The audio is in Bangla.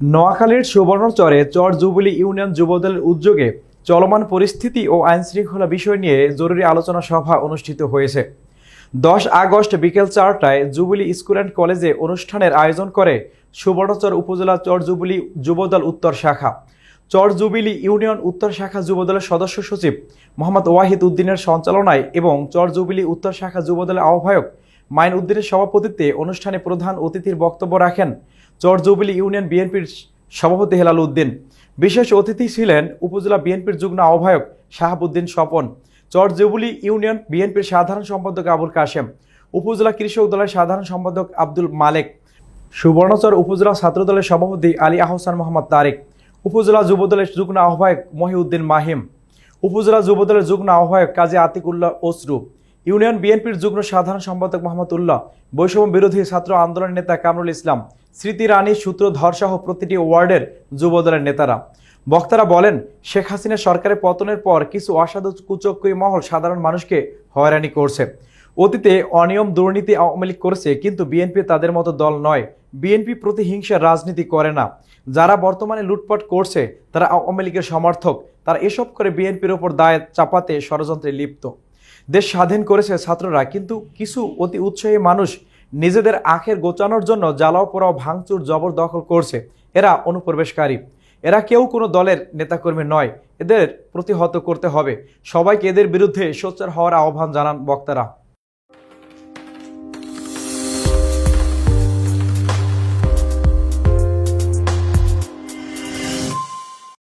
নোয়াখালীর সুবর্ণচরে চর জুবিলি ইউনিয়ন যুবদলের উদ্যোগে চলমান পরিস্থিতি ও আইনশৃঙ্খলা বিষয় নিয়ে জরুরি আলোচনা সভা অনুষ্ঠিত হয়েছে। দশ আগস্ট বিকেল চারটায় জুবিলি স্কুল অ্যান্ড কলেজে অনুষ্ঠানের আয়োজন করে সুবর্ণচর উপজেলা চর জুবিলি যুবদল উত্তর শাখা। চর জুবিলি ইউনিয়ন উত্তর শাখা যুবদলের সদস্য সচিব মোহাম্মদ ওয়াহিদ উদ্দিনের সঞ্চালনায় এবং চর জুবিলি উত্তর শাখা যুবদলের আহ্বায়ক মাইন উদ্দিনের সভাপতিত্বে অনুষ্ঠানে প্রধান অতিথির বক্তব্য রাখেন চর জুবিলি ইউনিয়ন বিএনপির সভাপতি হেলাল উদ্দিন। বিশেষ অতিথি ছিলেন উপজেলা বিএনপির যুগ্ম আহ্বায়ক শাহাবুদ্দিন স্বপন, চর জুবিলি ইউনিয়ন বিএনপির সাধারণ সম্পাদক আবুল কাশেম, উপজেলা কৃষক দলের সাধারণ সম্পাদক আব্দুল মালেক সুবর্ণচর উপজেলা ছাত্রদলের সভাপতি আলী আহসান মোহাম্মদ তারেক, উপজেলা যুবদলের যুগ্ম আহ্বায়ক মহিউদ্দিন মাহিম, উপজেলা যুবদলের যুগ্ম আহ্বায়ক কাজী আতিকুল্লাহ ওসরু ইউনিয়ন বিএনপির যুগ্ম সাধারণ সম্পাদক মোহাম্মদ উল্লাহ বৈষম্য বিরোধী ছাত্র আন্দোলনের নেতা কামরুল ইসলাম, স্মৃতি রানী সূত্রধর সহ প্রতিটি ওয়ার্ডের যুবদলের নেতারা। বক্তারা বলেন, শেখ হাসিনা সরকারের পতনের পর কিছু অসাধু কুচক্রী মহল সাধারণ মানুষকে হয়রানি করছে। অতীতে অনিয়ম দুর্নীতি আওয়ামী লীগ করেছে, কিন্তু বিএনপি তাদের মতো দল নয়। বিএনপি প্রতিহিংসার রাজনীতি করে না। যারা বর্তমানে লুটপাট করছে, তারা আওয়ামী লীগের সমর্থক। তারা এসব করে বিএনপির ওপর দায় চাপাতে ষড়যন্ত্রে লিপ্ত। দেশ স্বাধীন করেছে ছাত্ররা, কিন্তু কিছু অতি উৎসাহী মানুষ নিজেদের আখের গোচানোর জন্য জ্বালাও পোড়াও ভাঙচুর জবরদখল করছে। এরা অনুপ্রবেশকারী। এরা কেউ কোনো দলের নেতাকর্মী নয়। এদের প্রতিহত করতে হবে। সবাইকে এদের বিরুদ্ধে সোচ্চার হওয়ার আহ্বান জানান বক্তারা।